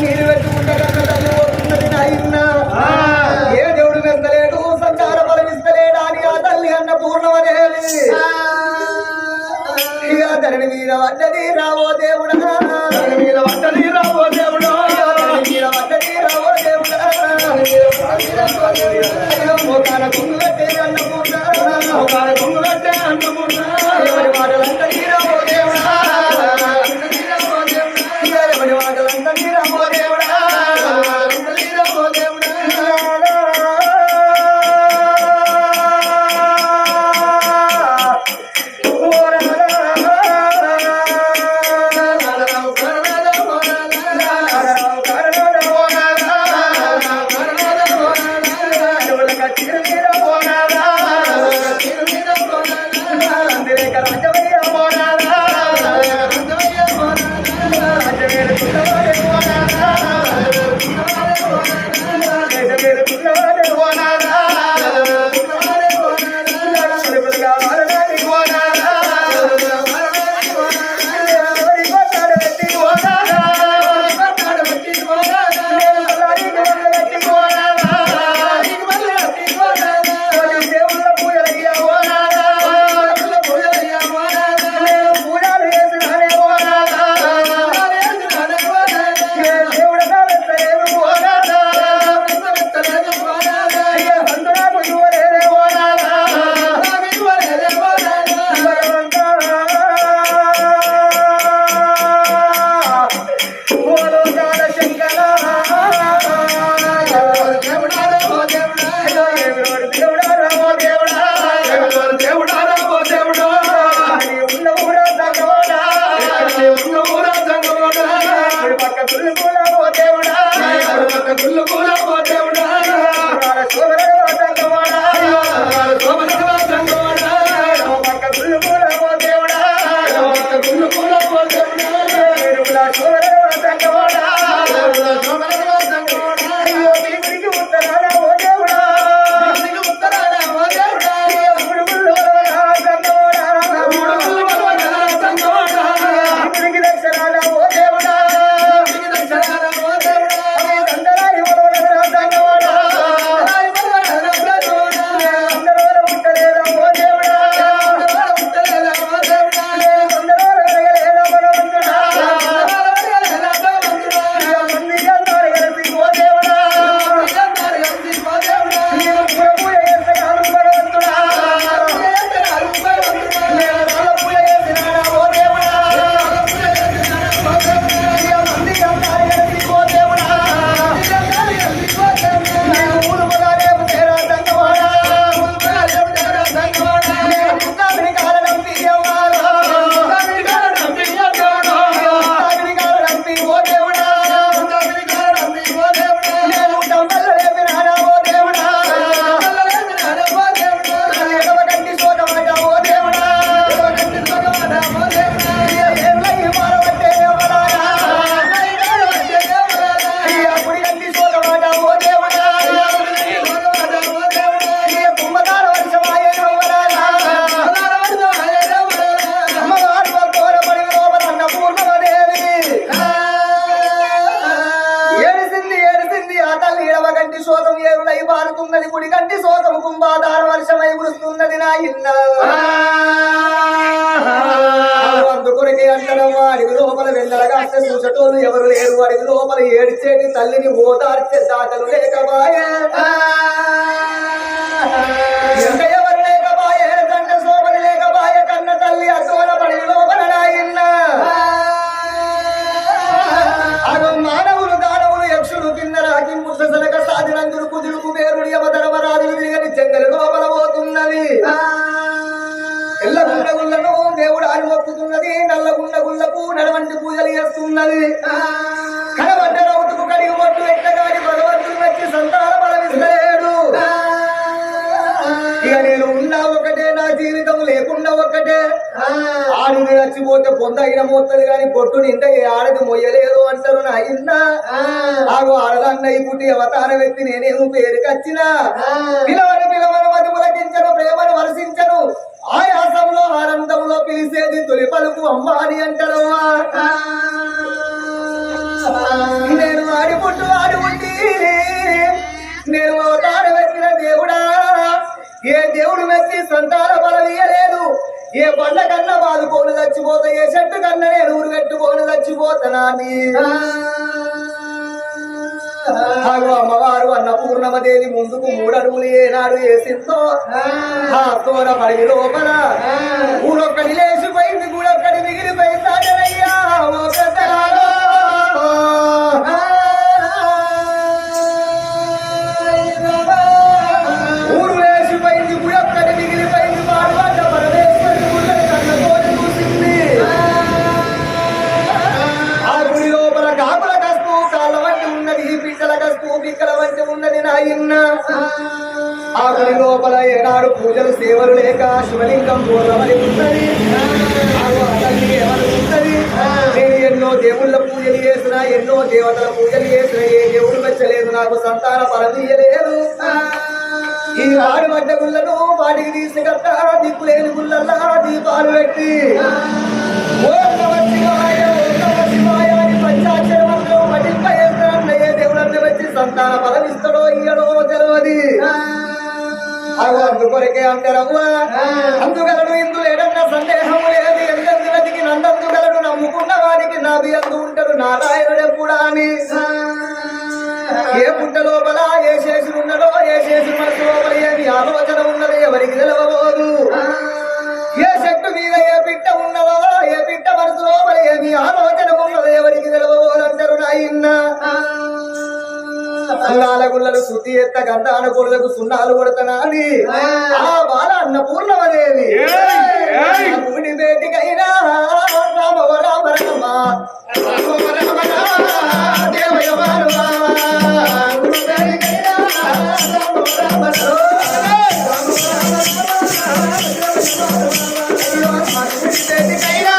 కన్నీరు పెట్టుకుంట కన్న తల్లి పోతున్నది నాయన్న ఏ దేవుడు మెస్తలేడు సంతాన బలం ఇస్తలేడా అని ఆ తల్లి అన్న పూర్ణమదేవి. ఇక ధరణి మీద వడ్డది రావో అమ్మ. అని నేను ఆడి పుట్టు ఆడి పుట్టి నేను అవతారం ఎత్తిన దేవుడా. ఏ దేవుడు మెచ్చి సంతాన బలం ఇయ్యలేదు. ఏ బండ కన్నా బాదుకోని చచ్చిపోతా ఏ చెట్టు కన్నా నేను ఊరు పెట్టుకోని చచ్చిపోతానా అని ఆగు అమ్మవారు అన్నపూర్ణమదేవి ముందుకు మూడడుగులు ఏనాడు వేసిందో. ఆ తోర పడి లోపల ఊరొక్కడి లేచిపోయింది గూడొక్కడి ఎన్నో దేవతల పూజలు చేసిన ఏ దేవుడు మెచ్చలేదు. నాకు సంతాన ఫలమీయలేదు ఈ వాడి వడ్డ గుళ్ళను వాడికి తీసుకత్తా దిక్కులేని గుళ్ళల్లా దీపాలు పెట్టి. సంతాన ఫలం ఇస్తాడో ఇయ్యడో తెలియదు అందుకొరకే అంటారవ్వ. అందుగలడు ఆలోచన ఉన్నదో ఎవరికి తెలవబోదు అంటారు నాయన్న సంఘాల గుళ్ళలు శుద్ధి ఎత్త గంధాన కొడులకు సున్నాలు కొడతనా అని ఆ బాల అన్నపూర్ణమదేవి. భూమిని బేటికైనా రామవ రామ రామ రామవ రామ రామ దేవయ మానవ. భూమిని బేటికైనా రామ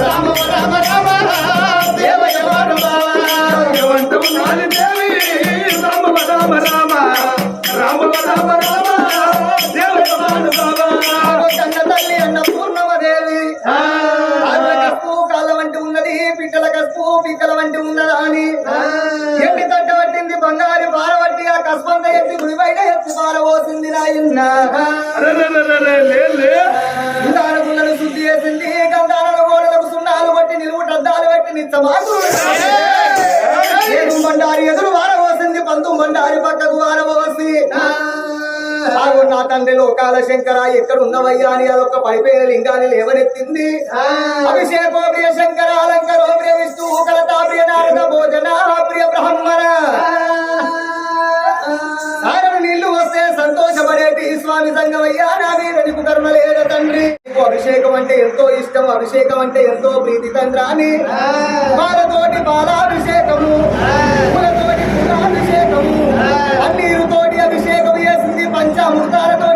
రామ రామ రామ రామ రామ నా తండ్రి లోకాల శంకర ఎక్కడ ఉన్నవయ్యా అని అదొక పడిపోయిన లింగాన్ని లేవనెత్తింది అభిషేకోప్రియ శంకర అలంకరోప్రియ విష్ణు కలతాప్రియ నారద భోజన ప్రియ బ్రహ్మణ నీళ్ళు వస్తే సంతోషపడేటి స్వామి సంఘం అయ్యా కర్మ లేద తండ్రి? అభిషేకం అంటే ఎంతో ఇష్టం. అభిషేకం అంటే ఎంతో ప్రీతి తండ్రాని పాలతోటి పాలాభిషేకము. పూలతోటి పూలాభిషేకము. అన్నీరుతోటి అభిషేకం చేసింది పంచామృతాలతో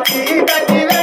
పతి పతి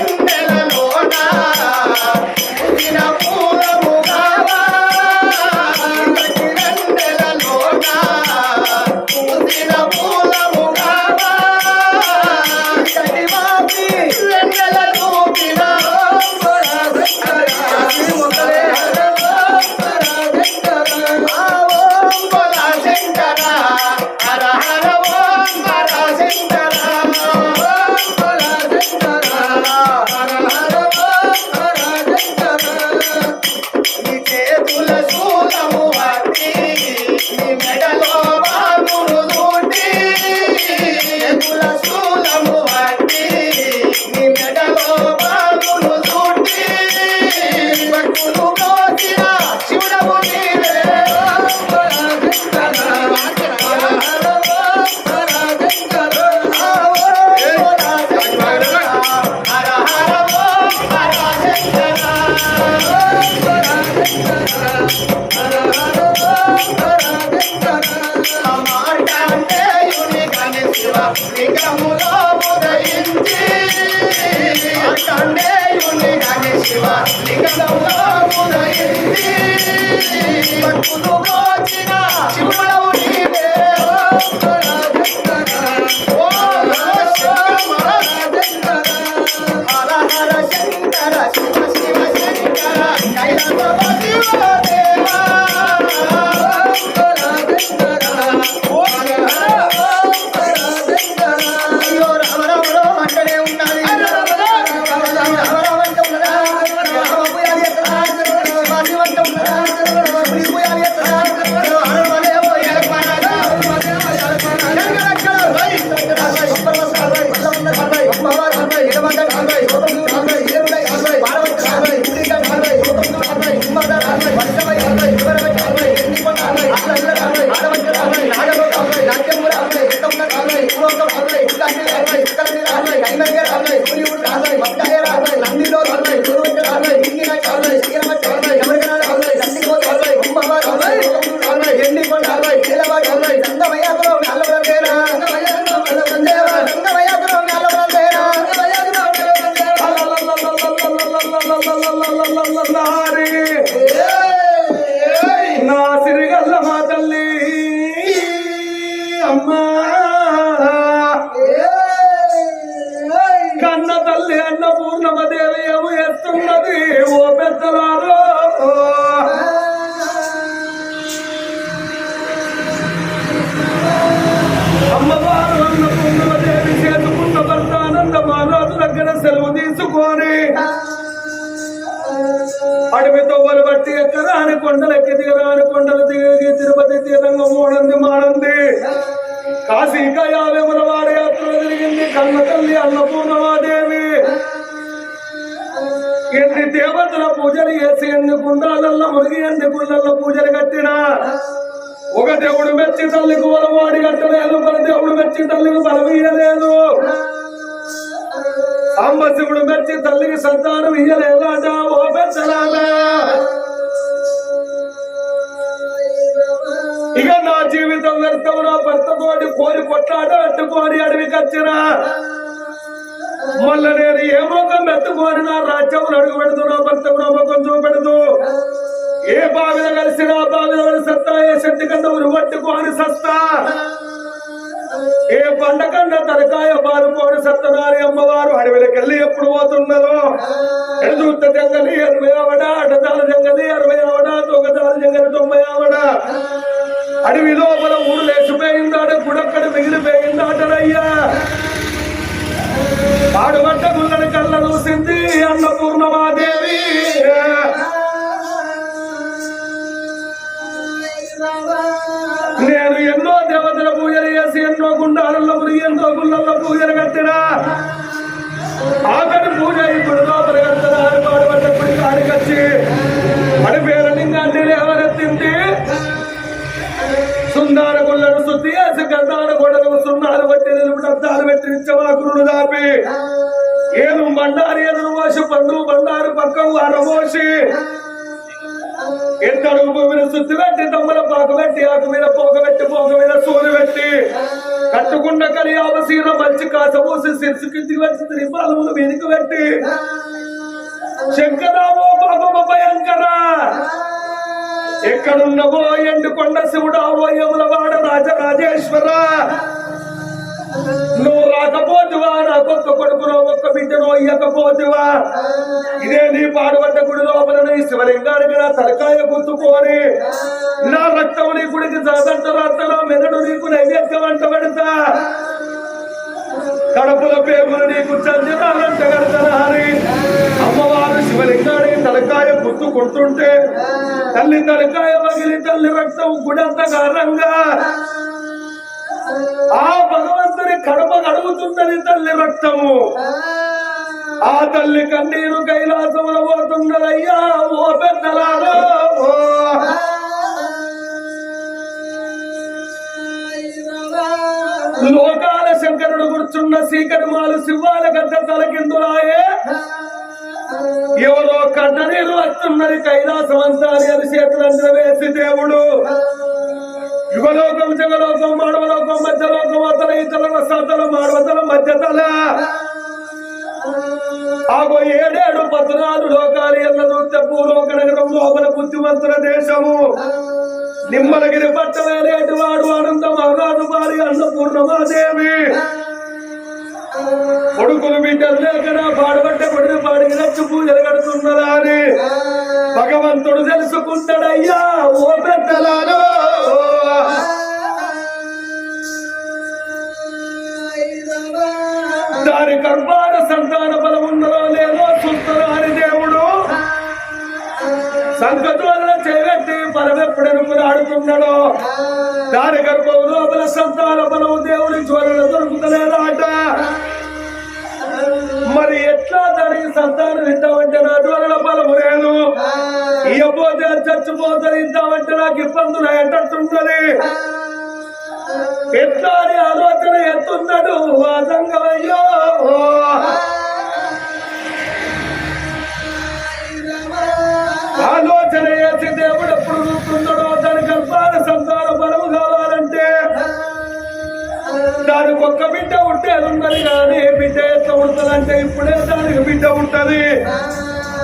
కాశీ కయావేముల వాడ యాత్ర జరిగింది. కన్న తల్లి అన్నపూర్ణమాదేవి ఎన్ని దేవతల పూజలు చేసి ఎన్ని గుండాలల్ల మునిగి ఎన్ని గుళ్ళల్లో పూజలు కట్టినా ఒక దేవుడు మెచ్చి తల్లికి వలవాడి కట్టలేదు మన దేవుడు మెచ్చి తల్లికి బలం ఇయ్యలేదు. సాంబశివుడు మెచ్చి తల్లికి సంతానం ఇయ్యలేదాట ఓ పెద్దలాగా జీవితం వ్యర్థం నా భర్తతోటి కోరి కొట్లాట పెట్టుకొని అడవికి వచ్చినా మళ్ళీ నేను ఏ ముఖం నా రాజ్యం అడుగు పెడుతూ నా భర్తకు నా ముఖం చూపెడుతూ ఏ బావిలో కలిసినా బావిలో సత్తా ఏ శక్తి కన్నా ఉరు సస్తా ఏ పండకన్న తలకాయ పారుకోని సత్తనారి అమ్మవారు అడవిలోకెళ్ళి ఎప్పుడు పోతున్నదో ఎడుదూత జంగలి అరవై ఆవడ అడ్డదాల జంగలి అరవై ఆవడ తొగదాల జంగలి తొంభై ఆవడ. అడవి లోపల ఊరు లేచిపోయిందాడ గుడక్కడ మిగిలిపోయిందాటరయ్యా పాడుబడ్డ గుల్లని కళ్ళ చూసింది అన్నపూర్ణమాదేవి. ఎన్నో గుండాలలో మునిగి ఎన్నో గుళ్ళల్లో పూజలు కట్టినా ఆఖరి పూజ ఇప్పుడు లోపల కడుతున్నా పాడుబడ్డ గుడి కాడికొచ్చి అడి పేరు లేవనెత్తింది సుందార గుళ్ళను శుద్ధి చేసి గంధాల గొడవలు సున్నాలు పెట్టి నిలుపుడు అద్దాలు పెట్టి నిత్యమాకురుడు దాపి. ఏను బండారు ఏను మోసి పండు బండారు పక్కకు అరమోసి ఎత్తడు భూమిని సుత్తి పెట్టి తమ్మల పాక పెట్టి ఆకు మీద పోక పెట్టి పోక మీద సూరు పెట్టి కట్టుకున్న కలియావ సీర మంచి కాస పూసి శిరసు కిందికి వచ్చి త్రిపాలములు మీదికి పెట్టి. శంకరామో పాపమ భయంకర ఎక్కడున్నవో ఎండుకొండ శివుడా ఓ యముల వాడ రాజరాజేశ్వర నువ్వు రాకపోతువా నాకొక్క కొడుకునో ఒక్క బిడ్డనో ఇయ్యకపోతువా? ఇదే నీ పాడుబడ్డ గుడి లోపల ఈ శివలింగానికి నా తలకాయ గుర్తుకోని నా రక్తం నీ గుడికి జాదంట రాత్తలో మెదడు నీకు నైవేద్యం అంట పెడతా. కడపల పేగులు నీకు చందినాలంట కడతానని అమ్మవారు శివలింగానికి తలకాయ గుర్తు కొడుతుంటే తల్లి తలకాయ పగిలి తల్లి రక్తం గుడంత కారణంగా ఆ భగవంతుని కడప గడుగుతున్నది తల్లి రక్తము. ఆ. తల్లి కన్నీరు కైలాసముల పోతున్నదయ్యా ఓ పెద్దలారో లోకాల శంకరుడు కూర్చున్న సీకటిమాలు శివాల గద్ద తలకిందులాయే ఎవరో కన్న నీరు వస్తున్నది కైలాసం అంతా అని చేతులంతా వేసి దేవుడు. యుగలోకం జగలోకం మానవలోకం మధ్యలోకం అతల ఇతల సతల మానవతల మధ్యతల. ఆగో ఏడేడు పద్నాలుగు లోకాలు ఎల్లను చెప్పు భూలోక నగరం లోపల బుద్ధిమంతుల దేశము. నిమ్మలగిరి పట్టవేలేటి వాడు ఆనందం మహారాజు వారి అన్నపూర్ణమాదేవి కొడుకులు బిడ్డలు లేకనా పాడబట్టే పడిన పాడికి నచ్చు పూజలు కడుతున్నదా అని భగవంతుడు తెలుసుకుంటాడయ్యా ఓ పెద్దలాలో దాని గర్భాన సంతాన బలం ఉన్నదో లేదో? చూస్తారో అని దేవుడు సంకటోదన చేయబెట్టి పరమెప్పుడెనుకుని ఆడుతున్నాడో దాని గర్భం లోపల సంతాన బలం దేవుడి జ్వరణ దొరుకుతలేదా అంటే? ఇవ్వబోతే నాకు ఇబ్బందులు ఎట్టట్టున్నది ఎట్లా అని ఆలోచన ఎత్తున్నాడు వాదంగమయ్యో ఆలోచన చేసి దేవుడు ఎప్పుడు చూస్తున్నాడో దాని గర్భాన సంతాన బలము కావాలంటే దానికి ఒక్క బిడ్డ ఉంటే అది ఉన్నది కానీ బిడ్డ ఎట్లా ఉంటుందంటే ఇప్పుడే దానికి బిడ్డ ఉంటది.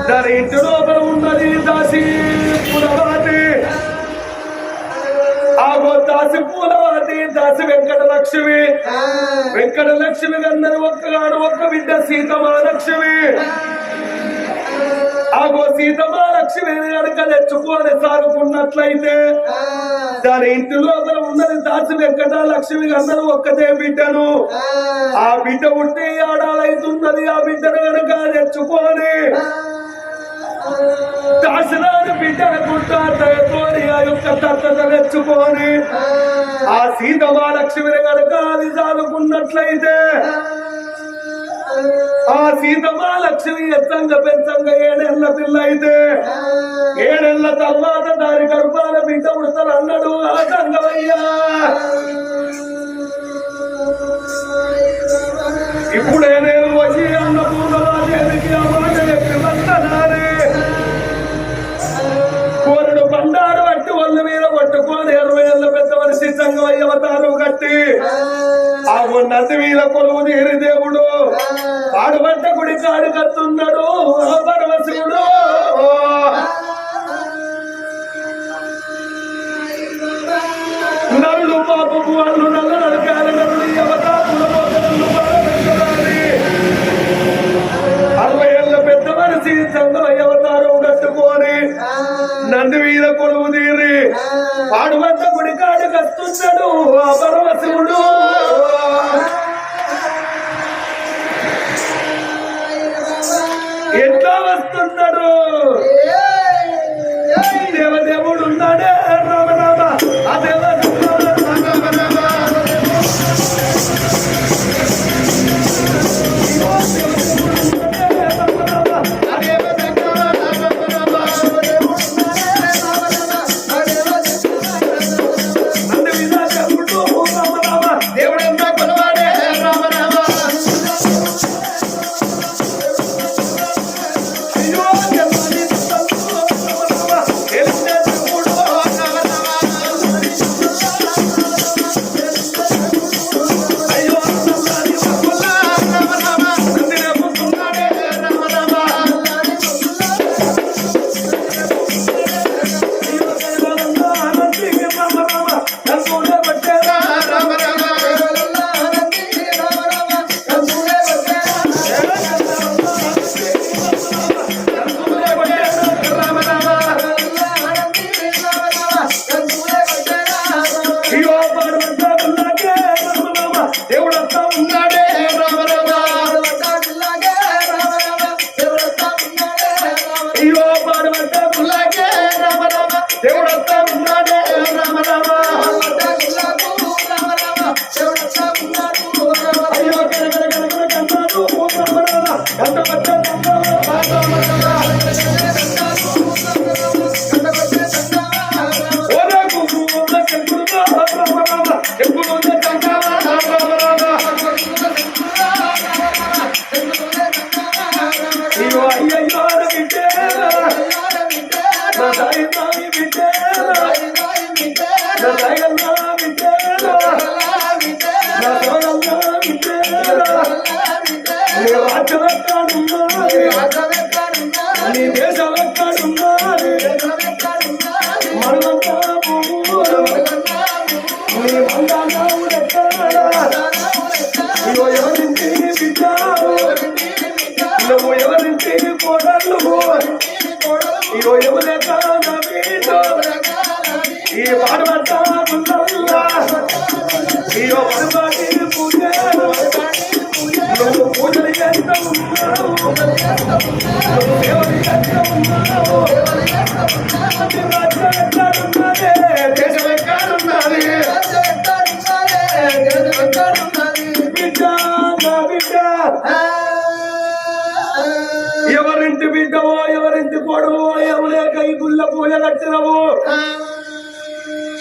దాని ఇంటి లోపల ఉన్నది దాసి పులవాటి ఆగో దాసి పూలవాటి దాసి వెంకట లక్ష్మి. వెంకట లక్ష్మి అందరి ఒక్కగాడు ఒక్క బిడ్డ సీతమహాలక్ష్మి ఆగో సీతమహాలక్ష్మి కనుక తెచ్చుకోని సాగుకున్నట్లయితే దాని ఇంటి లోపల ఉన్నది దాసి వెంకట లక్ష్మి అందరూ ఒక్కతే బిడ్డను ఆ బిడ్డ ఉంటే ఆడాలైతున్నది ఆ బిడ్డను కనుక తెచ్చుకోని దాసనాన్ని బిడ్డల గుట్ట ఆ యొక్క దత్తత తెచ్చుకొని ఆ సీతమాలక్ష్మిని కనుక అది చాలుకున్నట్లయితే ఆ సీతమాలక్ష్మి ఎత్తంగా పెంచంగా ఏడేళ్ళ పిల్ల అయితే ఏడేళ్ళ తర్వాత దాని గర్భాల బిడ్డ ఉడతలు అన్నాడు ఆ సంగమయ్యా. ఇప్పుడే నేను వచ్చి ఆ నంది మీద కొలువు తీరి దేవుడు. ఆడుబట్ట గుడి కాడు కత్తున్నాడు పరమశివుడు. నరుడు పాపము వాళ్ళు నల్ల నరకాల నరుడు ఈ అవతారముల మోకరులు బాధపెట్టరాని. అరవై ఏళ్ళ పెద్ద మనిషి సంగమయ్య అవతారం కట్టుకొని నంది మీద కొలువు తీరి. వద్ద గుడి కాడు కస్తున్నాడు ఆ పరమశివుడు. ఎట్లా ఈ పాడబడ్డ పూజలు నువ్వు పూజలు చేస్తూ ఉన్నావు నువ్వు చేస్తూ ఉన్నావు రాజ్యం దేశం ఎక్కడున్నది బిడ్డ నా బిడ్డ ఎవరింటి బిడ్డవో ఎవరింటి కొడవో ఎవరే కై గుళ్ళ పూజ కట్టినవో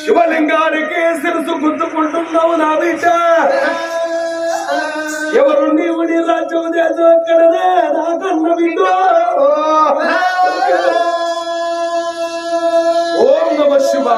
శివలింగానికి శిరసు గుద్దుకుంటున్నావు నా బిడ్డ. ఎవరు నీవు నీ రాజ్యం చేసు ఎక్కడనే నాకన్న బిడ్డ. ఓం నమ శివ